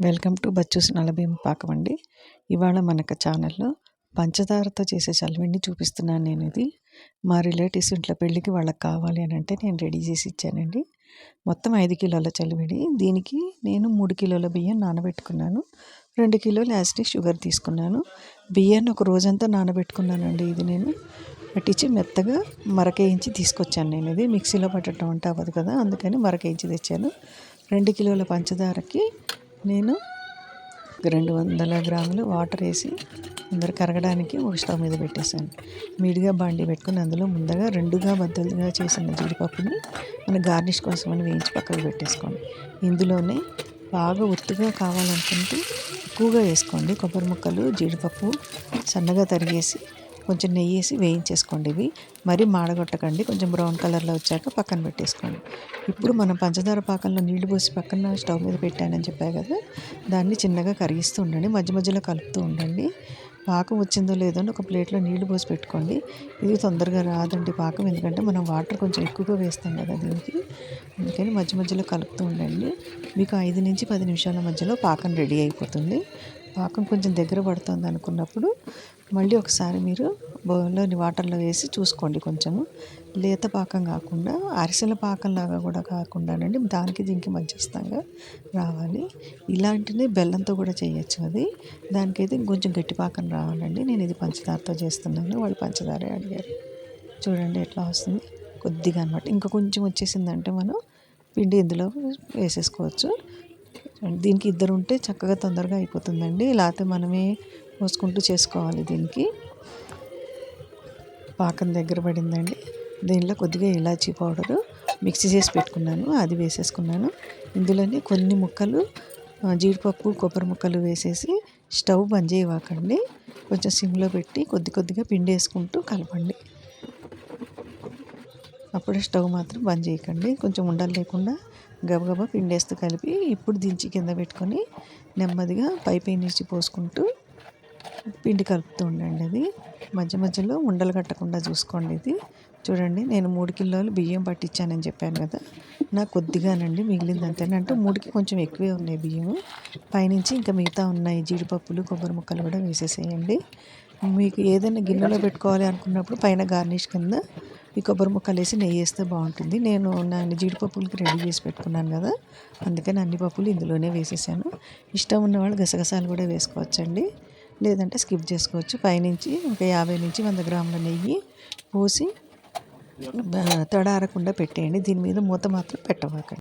Welcome to బచ్చూస్ నలభీం పాకం అండి. ఇవాళ మనకు ఛానల్లో పంచదారతో చేసే చలివిండి చూపిస్తున్నాను నేను ఇది మా రిలేటివ్స్ ఇంట్లో పెళ్ళికి వాళ్ళకి కావాలి అని అంటే నేను రెడీ చేసి ఇచ్చానండి. మొత్తం ఐదు కిలోల చలివిడి. దీనికి నేను మూడు కిలోల బియ్యం నానబెట్టుకున్నాను. రెండు కిలోలు యాసిడిక్ షుగర్ తీసుకున్నాను. బియ్యాన్ని ఒక రోజంతా నానబెట్టుకున్నానండి ఇది నేను. పట్టించి మెత్తగా మరకేయించి తీసుకొచ్చాను నేను ఇది. మిక్సీలో పట్టడం అంటే అవ్వదు కదా అందుకని మరకేయించి తెచ్చాను. రెండు కిలోల పంచదారకి నేను రెండు వందల గ్రాములు వాటర్ వేసి అందరు కరగడానికి ఒక స్టవ్ మీద పెట్టేశాను. మీడిగా బాండి పెట్టుకుని అందులో ముందుగా రెండుగా బద్దలుగా చేసిన జీడిపప్పుని మన గార్నిష్ కోసం అని వేయించి పక్కకు పెట్టేసుకోండి. ఇందులోనే బాగా ఒత్తుగా కావాలనుకుంటే ఎక్కువగా వేసుకోండి. కొబ్బరి ముక్కలు జీడిపప్పు సన్నగా తరిగేసి కొంచెం నెయ్యి వేసి వేయించేసుకోండి ఇవి. మరీ మాడగొట్టకండి. కొంచెం బ్రౌన్ కలర్లో వచ్చాక పక్కన పెట్టేసుకోండి. ఇప్పుడు మనం పంచదార పాకంలో నీళ్ళు పోసి పక్కన స్టవ్ మీద పెట్టానని చెప్పాయి కదా దాన్ని చిన్నగా కరిగిస్తూ ఉండండి. మధ్య మధ్యలో కలుపుతూ ఉండండి. పాకం వచ్చిందో లేదో అని ఒక ప్లేట్లో నీళ్ళు పోసి పెట్టుకోండి. ఇది తొందరగా రాదండి పాకం ఎందుకంటే మనం వాటర్ కొంచెం ఎక్కువగా వేస్తాం కదా దీనికి. అందుకని మధ్య మధ్యలో కలుపుతూ ఉండండి. మీకు ఐదు నుంచి పది నిమిషాల మధ్యలో పాకం రెడీ అయిపోతుంది. పాకం కొంచెం దగ్గర పడుతుంది అనుకున్నప్పుడు మళ్ళీ ఒకసారి మీరు బౌల్లోని వాటర్లో వేసి చూసుకోండి కొంచెము. లేత పాకం కాకుండా అరిసెల పాకంలాగా కూడా కాకుండానండి దానికి దీనికి మధ్యస్థంగా రావాలి. ఇలాంటిది బెల్లంతో కూడా చేయొచ్చు అది. దానికైతే కొంచెం గట్టి పాకం రావాలండి. నేను ఇది పంచదారతో చేస్తున్నాను. వాళ్ళు పంచదారే అడిగారు. చూడండి ఎట్లా వస్తుంది. కొద్దిగా అనమాట ఇంకా కొంచెం వచ్చేసిందంటే మనం పిండి ఇందులో వేసేసుకోవచ్చు. దీనికి ఇద్దరు ఉంటే చక్కగా తొందరగా అయిపోతుందండి. లేకపోతే మనమే పోసుకుంటూ చేసుకోవాలి దీనికి. పాకం దగ్గర పడిందండి. దీనిలో కొద్దిగా ఇలాచీ పౌడరు మిక్సీ చేసి పెట్టుకున్నాను. అది వేసేసుకున్నాను. ఇందులోనే కొన్ని ముక్కలు జీడిపప్పు కొబ్బరి ముక్కలు వేసేసి స్టవ్ బంద్ చేయవాకండి. కొంచెం సిమ్లో పెట్టి కొద్ది కొద్దిగా పిండి వేసుకుంటూ కలపండి. అప్పుడే స్టవ్ మాత్రం బంద్ చేయకండి. కొంచెం ఉండలు లేకుండా గబగబా పిండేస్తూ కలిపి ఇప్పుడు దించి కింద పెట్టుకొని నెమ్మదిగా పైపై నుంచి పోసుకుంటూ పిండి కలుపుతూ ఉండండి అది. మధ్య మధ్యలో ఉండలు కట్టకుండా చూసుకోండి ఇది. చూడండి నేను మూడు కిలోలు బియ్యం పట్టించానని చెప్పాను కదా. నాకు కొద్దిగానండి మిగిలింది అంతేనంటే మూడుకి కొంచెం ఎక్కువే ఉన్నాయి బియ్యం పైనుంచి ఇంకా మిగతా ఉన్నాయి జీడిపప్పులు కొబ్బరి ముక్కలు కూడా వేసేసేయండి. మీకు ఏదైనా గిన్నెలో పెట్టుకోవాలి అనుకున్నప్పుడు పైన గార్నిష్ కింద ఈ కొబ్బరి ముక్కలు వేసి నెయ్యి వేస్తే బాగుంటుంది. నేను నా జీడిపప్పులకి రెడీ చేసి పెట్టుకున్నాను కదా అందుకని అన్ని పప్పులు ఇందులోనే వేసేసాను. ఇష్టం ఉన్నవాళ్ళు గసగసాలు కూడా వేసుకోవచ్చండి. లేదంటే స్కిప్ చేసుకోవచ్చు. పైనుంచి ఒక యాభై నుంచి వంద గ్రాముల నెయ్యి పోసి తడారకుండా పెట్టేయండి. దీని మీద మూత మాత్రం పెట్టవాకండి.